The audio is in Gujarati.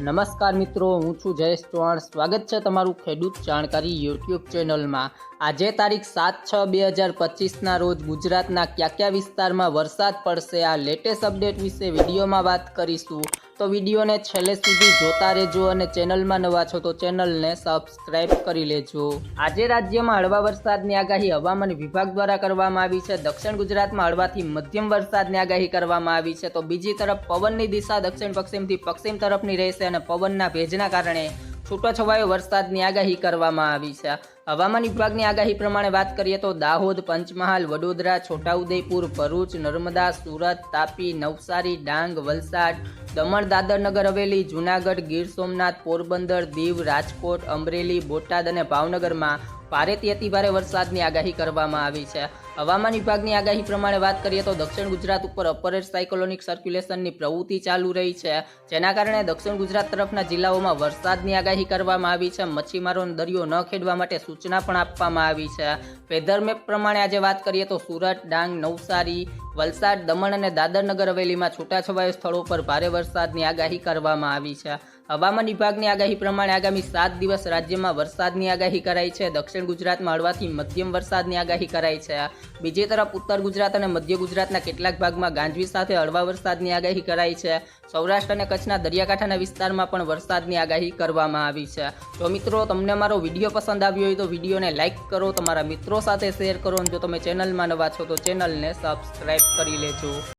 નમસ્કાર મિત્રો, હું છું જયેશ ચૌહાણ. સ્વાગત છે તમારું ખેડૂત જાણકારી યુટ્યુબ ચેનલમાં. આજે તારીખ સાત છ બે હજાર પચીસના રોજ ગુજરાતના કયા કયા વિસ્તારમાં વરસાદ પડશે, આ લેટેસ્ટ અપડેટ વિશે વિડીયોમાં વાત કરીશું. તો વિડીયોને છેલ્લે સુધી જોતા રહેજો અને ચેનલમાં નવા છો તો ચેનલને સબસ્ક્રાઈબ કરી લેજો. આજે રાજ્યમાં હળવા વરસાદની આગાહી હવામાન વિભાગ દ્વારા કરવામાં આવી છે. દક્ષિણ ગુજરાતમાં હળવાથી મધ્યમ વરસાદની આગાહી કરવામાં આવી છે. તો બીજી તરફ પવનની દિશા દક્ષિણ પશ્ચિમથી પશ્ચિમ તરફની રહેશે અને પવનના ભેજના કારણે છૂટોછવાયો વરસાદની આગાહી કરવામાં આવી છે. હવામાન વિભાગની આગાહી પ્રમાણે વાત કરીએ તો દાહોદ, પંચમહાલ, વડોદરા, છોટાઉદેપુર, ભરૂચ, નર્મદા, સુરત, તાપી, નવસારી, ડાંગ, વલસાડ દમણ દાદર નગર હવેલી, જૂનાગઢ, ગીર સોમનાથ, પોરબંદર, દીવ, રાજકોટ, અમરેલી, બોટાદ અને ભાવનગરમાં ભારેથી અતિભારે વરસાદની આગાહી કરવામાં આવી છે. હવામાન વિભાગની આગાહી પ્રમાણે વાત કરીએ તો દક્ષિણ ગુજરાત ઉપર અપર એર સાયકોલોનિક સર્ક્યુલેશનની પ્રવૃત્તિ ચાલુ રહી છે. જેના કારણે દક્ષિણ ગુજરાત તરફના જિલ્લાઓમાં વરસાદની આગાહી કરવામાં આવી છે. મચ્છીમારોને દરિયો ન ખેડવા માટે સૂચના પણ આપવામાં આવી છે. વેધર મેપ પ્રમાણે આજે વાત કરીએ તો સુરત, ડાંગ, નવસારી, વલસાડ, દમણ અને દાદર નગર હવેલીમાં છૂટાછવાયા સ્થળો પર ભારે વરસાદની આગાહી કરવામાં આવી છે. હવામાન વિભાગની આગાહી પ્રમાણે આગામી સાત દિવસ રાજ્યમાં વરસાદની આગાહી કરાઈ છે. દક્ષિણ ગુજરાતમાં હળવાથી મધ્યમ વરસાદની આગાહી કરાઈ છે. બીજી તરફ ઉત્તર ગુજરાત અને મધ્ય ગુજરાતના કેટલાક ભાગમાં ગાંજવી સાથે હળવા વરસાદની આગાહી કરાઈ છે. સૌરાષ્ટ્ર અને કચ્છના દરિયાકાંઠાના વિસ્તારમાં પણ વરસાદની આગાહી કરવામાં આવી છે. તો મિત્રો, તમને મારો વીડિયો પસંદ આવ્યો હોય તો વિડીયોને લાઇક કરો, તમારા મિત્રો સાથે શેર કરો અને જો તમે ચેનલમાં નવા છો તો ચેનલને સબસ્ક્રાઈબ કરી લેજો.